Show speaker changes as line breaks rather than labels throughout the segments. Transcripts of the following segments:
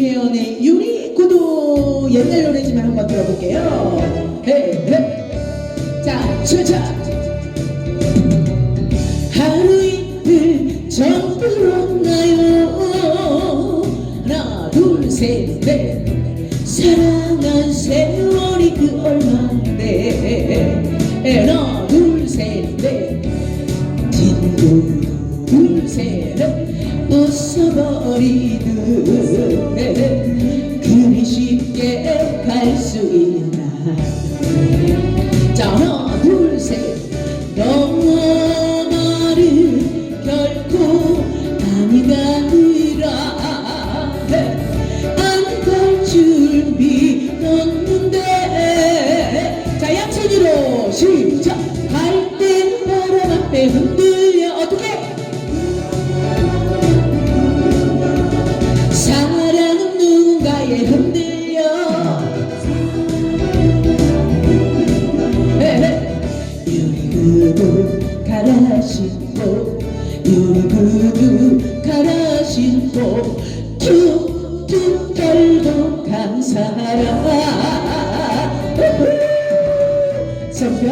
김혜연의 유리 구두 옛날 노래지만 한번 들어볼게요. 헤이 헤이 자 슈차 하루 이틀 전부었나요? 하나 둘셋넷. 사랑한 세월이 그 얼만데? 하나 둘셋넷. 친구 둘셋넷 벗어버리듯. 그리 쉽게 갈 수 있나? 자 하나 둘셋. 너만을 결코 아니다니라. 안갈 준비 없는데. 자 양손으로 시작. 갈때 바람 앞에 유리구두 갈아 신고 툭툭 간 사람 성표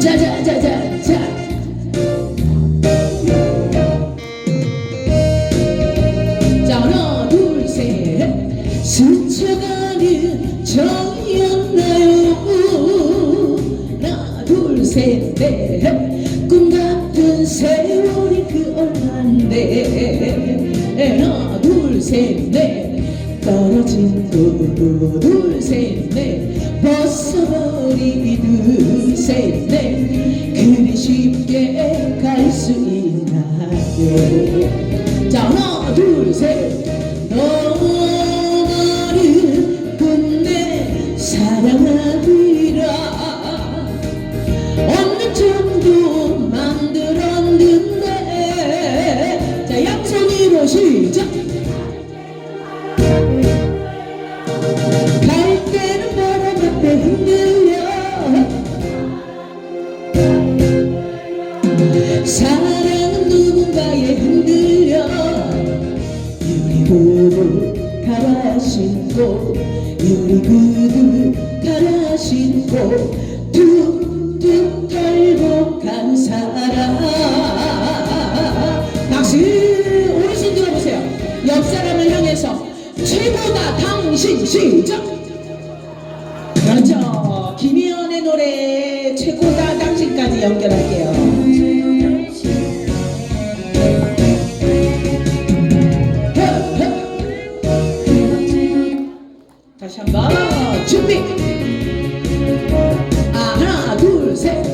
자자자자자 자 하나 둘셋넷 꿈같은 세월이 그 얼만데. 하나 둘셋넷. 떨어진 구두 둘셋넷. 벗어버리듯 셋넷. 그리 쉽게 갈 수 있나요? 자 하나 둘셋 흔들려. 사랑은 누군가에 흔들려. 유리구두 갈아 신고 유리구두 갈아 신고 툭툭 털고 간 사람. 박수 오른손 들어보세요. 옆 사람을 향해서 최고다 당신 시 한번 준비. 아 하나 둘셋